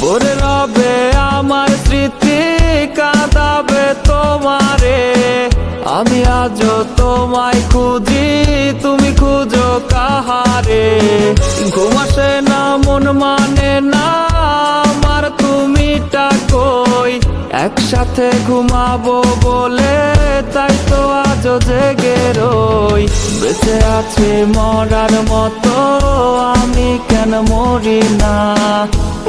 পরে রবে আমার স্মৃতি কাঁদাবে তোমারে। আমি আজও তোমায় খুঁজি, তুমি খুঁজো কাহারে। ঘুমাসে না, মন মানে না, আমার তুমিটা কই? একসাথে ঘুমাবো বলে, তাই তো আজও জেগে রই। বেঁচে আছে মরার মতো, আমি কেন মরি না?